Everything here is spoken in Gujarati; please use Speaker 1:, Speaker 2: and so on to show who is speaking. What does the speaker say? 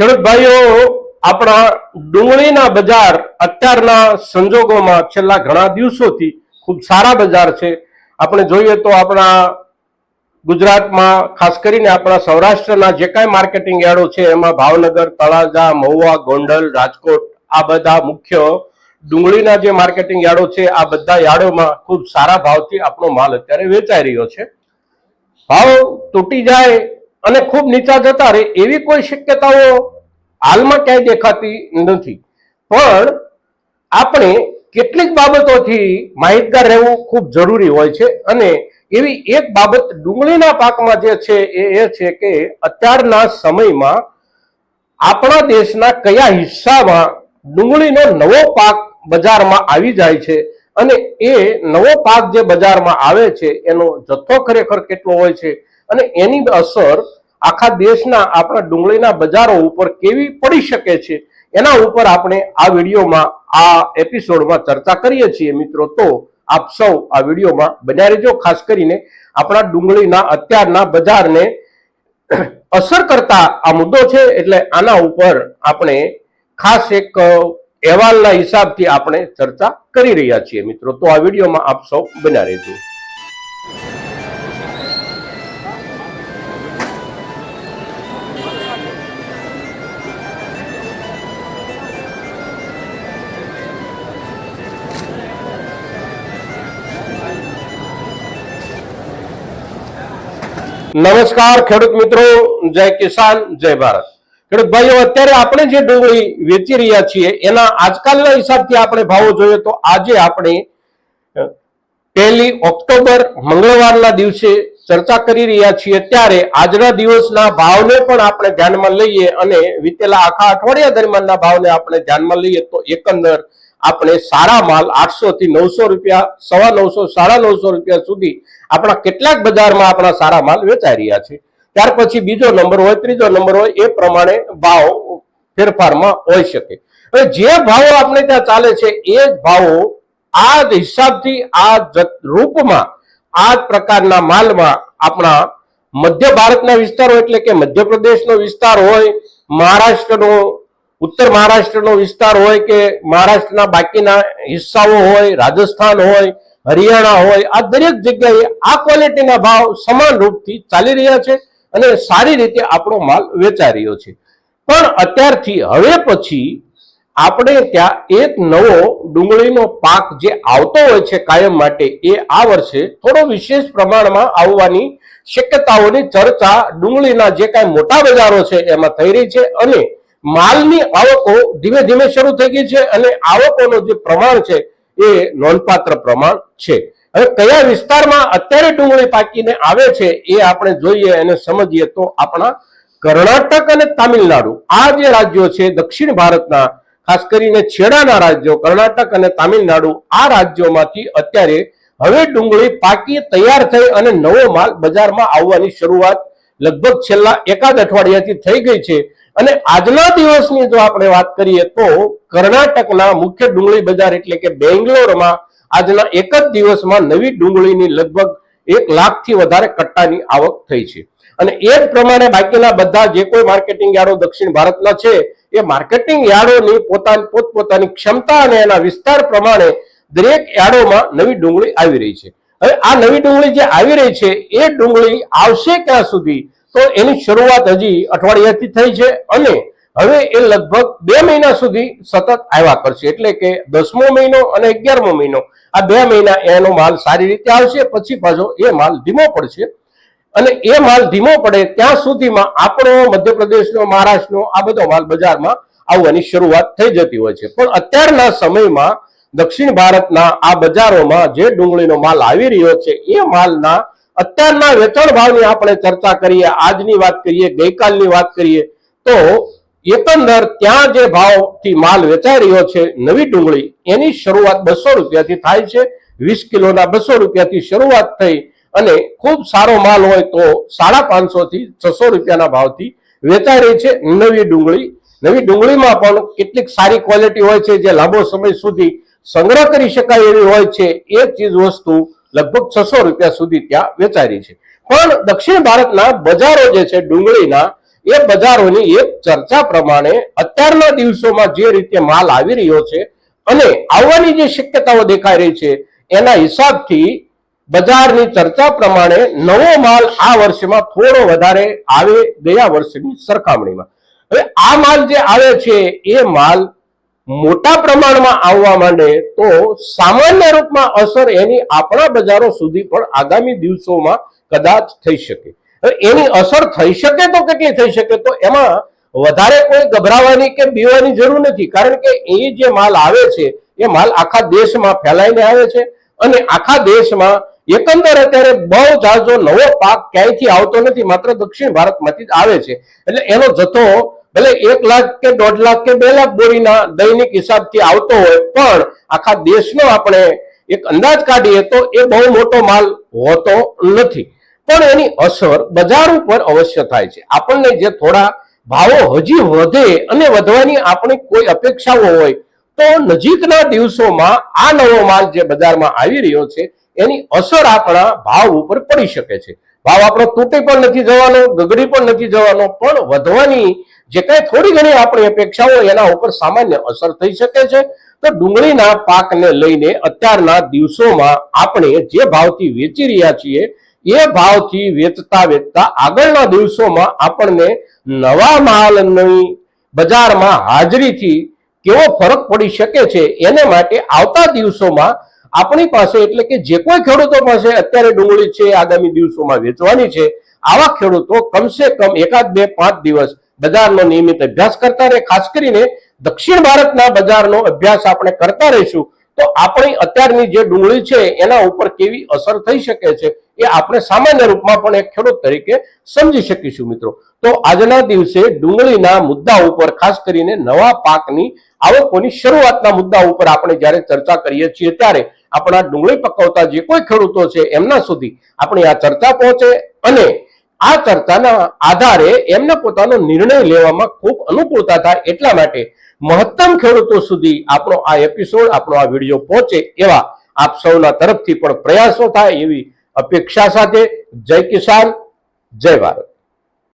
Speaker 1: ખેડૂત ભાઈઓ આપણા ડુંગળીના બજાર અત્યારના સંજોગોમાં છેલ્લા ઘણા દિવસોથી ખૂબ સારા બજાર છે. આપણે જોઈએ તો આપણા ગુજરાતમાં, ખાસ કરીને આપણા સૌરાષ્ટ્રના જે કાંઈ માર્કેટિંગ યાર્ડો છે, એમાં ભાવનગર, તળાજા, મહુવા, ગોંડલ, રાજકોટ, આ બધા મુખ્ય ડુંગળીના જે માર્કેટિંગ યાર્ડો છે, આ બધા યાર્ડોમાં ખૂબ સારા ભાવથી આપણો માલ અત્યારે વેચાઈ રહ્યો છે. ભાવ તૂટી જાય અને ખૂબ નીચા જતા રહે એવી કોઈ શક્યતાઓ હાલમાં ક્યાંય દેખાતી નથી. પણ આપણે કેટલીક બાબતોથી માહિતગાર રહેવું ખૂબ જરૂરી હોય છે અને એવી એક બાબત ડુંગળીના પાકમાં જે છે એ એ છે કે અત્યારના સમયમાં આપણા દેશના કયા હિસ્સામાં ડુંગળીનો નવો પાક બજારમાં આવી જાય છે અને એ નવો પાક જે બજારમાં આવે છે એનો જથ્થો ખરેખર કેટલો હોય છે અને એની અસર આખા દેશના, આપણા ડુંગળીના બજારો ઉપર કેવી પડી શકે છે, એના ઉપર આપણે આ વિડીયોમાં, આ એપિસોડમાં ચર્ચા કરીએ છીએ મિત્રો. તો આપ સૌ આ વિડીયોમાં બન્યા રહેજો, ખાસ કરીને આપણા ડુંગળીના અત્યારના બજારને અસર કરતા આ મુદ્દો છે, એટલે આના ઉપર આપણે ખાસ એક અહેવાલના હિસાબથી આપણે ચર્ચા કરી રહ્યા છીએ મિત્રો. તો આ વિડીયોમાં આપ સૌ બન્યા રહેજો. નમસ્કાર, ખેડૂત મિત્રો. જય કિસાન, જય ભારત. ખેડૂત ભાઈઓ, અત્યારે આપણે જે ડુંગળી વેચી રહ્યા છીએ, એના આજકાલના હિસાબથી આપણે ભાવો જોઈએ તો આજે આપણે પહેલી ઓક્ટોબર, મંગળવારના દિવસે ચર્ચા કરી રહ્યા છીએ. ત્યારે આજના દિવસના ભાવને પણ આપણે ધ્યાનમાં લઈએ અને વીતેલા આખા અઠવાડિયા દરમિયાનના ભાવને આપણે ધ્યાનમાં લઈએ તો એકંદર આપણે સારા માલ આઠસો થી નવસો રૂપિયા, સવા નવસો, સાડા નવસો રૂપિયા સુધી આપણા કેટલાક બજારમાં આપણા સારા માલ વેચાઈ રહ્યા છે. ત્યાર પછી બીજો નંબર હોય, ત્રીજો નંબર હોય, એ પ્રમાણે ભાવ ફેરફારમાં હોઈ શકે. હવે જે ભાવો આપણે ત્યાં ચાલે છે, એ જ ભાવો આ જ હિસાબથી, આ રૂપમાં, આ જ પ્રકારના માલમાં આપણા મધ્ય ભારતના વિસ્તારો એટલે કે મધ્યપ્રદેશનો વિસ્તાર હોય, મહારાષ્ટ્રનો, ઉત્તર મહારાષ્ટ્રનો વિસ્તાર હોય કે મહારાષ્ટ્રના બાકીના હિસ્સાઓ હોય, રાજસ્થાન હોય હરિયાણા હોય, આ દરેક જગ્યાએ આ ક્વોલિટીના ભાવ સમાન રૂપથી ચાલી રહ્યા છે અને સારી રીતે આપણો માલ વેચાઈ રહ્યો છે. પણ અત્યારથી હવે પછી આપણે ત્યાં એક નવો ડુંગળીનો પાક જે આવતો હોય છે કાયમ માટે એ આ વર્ષે થોડો વિશેષ પ્રમાણમાં આવવાની શક્યતાઓની ચર્ચા ડુંગળીના જે કાંઈ મોટા બજારો છે એમાં થઈ રહી છે અને માલની આવકો ધીમે ધીમે શરૂ થઈ ગઈ છે અને આવકોનું જે પ્રમાણ છે એ નોંધપાત્ર પ્રમાણ છે. હવે કયા વિસ્તારમાં અત્યારે ડુંગળી પાકીને આવે છે એ આપણે જોઈએ અને સમજીએ તો આપણા કર્ણાટક અને તામિલનાડુ, આ જે રાજ્યો છે દક્ષિણ ભારતના, ખાસ કરીને છેડાના રાજ્યો, કર્ણાટક અને તામિલનાડુ, આ રાજ્યોમાંથી અત્યારે હવે ડુંગળી પાકી તૈયાર થઈ અને નવો માલ બજારમાં આવવાની શરૂઆત લગભગ છેલ્લા એકાદ અઠવાડિયાથી થઈ ગઈ છે. અને આજના દિવસની જો આપણે વાત કરીએ તો કર્ણાટકના મુખ્ય ડુંગળી બજાર એટલે કે બેંગ્લોરમાં આજના એક જ દિવસમાં નવી ડુંગળીની લગભગ એક લાખથી વધારે કટ્ટાની આવક થઈ છે. અને એ જ પ્રમાણે બાકીના બધા જે કોઈ માર્કેટિંગ યાર્ડો દક્ષિણ ભારતના છે, એ માર્કેટિંગ યાર્ડોની પોતાની પોતપોતાની ક્ષમતા અને એના વિસ્તાર પ્રમાણે દરેક યાર્ડોમાં નવી ડુંગળી આવી રહી છે. હવે આ નવી ડુંગળી જે આવી રહી છે, એ ડુંગળી આવશે ક્યાં સુધી? તો એની શરૂઆત હજી અઠવાડિયાથી થઈ છે અને હવે એ લગભગ બે મહિના સુધી સતત આવ્યા કરશે. એટલે કે દસમો મહિનો અને અગિયારમો મહિનો. આ બે મહિના એનો માલ સારી રીતે આવશે, પછી પાછો એ માલ ધીમો પડશે. અને એ માલ ધીમો પડે ત્યાં સુધીમાં આપણો મધ્યપ્રદેશનો, મહારાષ્ટ્રનો આ બધો માલ બજારમાં આવવાની શરૂઆત થઈ જતી હોય છે. પણ અત્યારના સમયમાં દક્ષિણ ભારતના આ બજારોમાં જે ડુંગળીનો માલ આવી રહ્યો છે, એ માલના અત્યારના વેચાણ ભાવની આપણે ચર્ચા કરીએ, આજની વાત કરીએ, ગઈકાલની વાત કરીએ, તો એકંદર ત્યાં જે ભાવથી માલ વેચાઈ રહ્યો છે, નવી ડુંગળી, એની શરૂઆત બસો રૂપિયાથી થાય છે, વીસ કિલોના બસો રૂપિયાથી શરૂઆત થઈ અને ખૂબ સારો માલ હોય તો સાડા પાંચસો થી છસો રૂપિયાના ભાવથી વેચાઈ રહી છે નવી ડુંગળી. નવી ડુંગળીમાં પણ કેટલીક સારી ક્વોલિટી હોય છે, જે લાંબો સમય સુધી સંગ્રહ કરી શકાય એવી હોય છે, એ ચીજ વસ્તુ લગભગ છસો રૂપિયા સુધી ત્યાં વેચાઈ રહી છે. પણ દક્ષિણ ભારતના બજારો જે છે, ડુંગળીના, એ બજારોની એક ચર્ચા પ્રમાણે અત્યારના દિવસોમાં જે રીતે માલ આવી રહ્યો છે અને આવવાની જે શક્યતાઓ દેખાઈ રહી છે, એના હિસાબથી બજારની ચર્ચા પ્રમાણે નવો માલ આ વર્ષમાં થોડો વધારે આવે ગયા વર્ષની સરખામણીમાં. હવે આ માલ જે આવે છે, એ માલ મોટા પ્રમાણમાં આવવા માંડે તો સામાન્ય રૂપમાં અસર એની આપણા બજારો સુધી પણ આગામી દિવસોમાં કદાચ થઈ શકે. એની અસર થઈ શકે તો કેટલી થઈ શકે? તો એમાં વધારે કોઈ ગભરાવાની કે બીવાની જરૂર નથી. કારણ કે એ જે માલ આવે છે, એ માલ આખા દેશમાં ફેલાઈને આવે છે અને આખા દેશમાં એકંદર અત્યારે બહુ જાજો નવો પાક ક્યાંયથી આવતો નથી, માત્ર દક્ષિણ ભારતમાંથી જ આવે છે. એટલે એનો જથ્થો ભલે એક લાખ કે દોઢ લાખ કે બે લાખ બોરીના દૈનિક હિસાબથી આવતો હોય, પણ આખા દેશનો આપણે એક અંદાજ કાઢીએ તો એ બહુ મોટો માલ હોતો નથી. પણ એની અસર બજાર ઉપર અવશ્ય થાય છે. આપણને જે થોડા ભાવો હજી વધે અને વધવાની આપણી કોઈ અપેક્ષાઓ હોય, તો નજીકના દિવસોમાં આ નવો માલ જે બજારમાં આવી રહ્યો છે, એની અસર આપણા ભાવ ઉપર પડી શકે છે. ભાવ આપણો તૂટી પણ નથી જવાનો, ગગડી પણ નથી જવાનો, પણ વધવાની જે કઈ થોડી ઘણી આપણી અપેક્ષાઓ એના ઉપર સામાન્ય અસર થઈ શકે છે. તો ડુંગળીના પાકને લઈને અત્યારના દિવસોમાં આપણે જે ભાવથી વેચી રહ્યા છીએ, એ ભાવથી વેચતા વેચતા આગળના દિવસોમાં આપણને નવા માલની બજારમાં હાજરીથી કેવો ફરક પડી શકે છે, એને માટે આવતા દિવસોમાં આપણી પાસે એટલે કે જે કોઈ ખેડૂતો પાસે અત્યારે ડુંગળી છે, આગામી દિવસોમાં વેચવાની છે, આવા ખેડૂતો કમસે કમ એકાદ બે પાંચ દિવસ બજારનો નિયમિત અભ્યાસ કરતા રહે ખાસ કરીને દક્ષિણ ભારતના બજારનો અભ્યાસ આપણે કરતા રહીશું, તો આપણી અત્યારની જે ડુંગળી છે એના ઉપર કેવી અસર થઈ શકે છે એ આપણે સામાન્ય રૂપમાં પણ એક ખેડૂત તરીકે સમજી શકીશું મિત્રો. તો આજના દિવસે ડુંગળીના મુદ્દા ઉપર, ખાસ કરીને નવા પાકની આવકોની શરૂઆતના મુદ્દા ઉપર આપણે જ્યારે ચર્ચા કરીએ છીએ ત્યારે આપણા ડુંગળી પકવતા જે કોઈ ખેડૂતો છે એમના સુધી આપણી આ ચર્ચા પહોંચે અને આ ચર્ચાના આધારે એમને પોતાનો નિર્ણય લેવામાં ખૂબ અનુકૂળતા થાય એટલા માટે મહત્તમ ખેડૂતો સુધી આપણો આ એપિસોડ આપણો આ વીડિયો પહોંચે એવા આપ સૌના તરફથી પણ પ્રયાસો થાય એવી અપેક્ષા સાથે જય કિસાન, જય ભારત.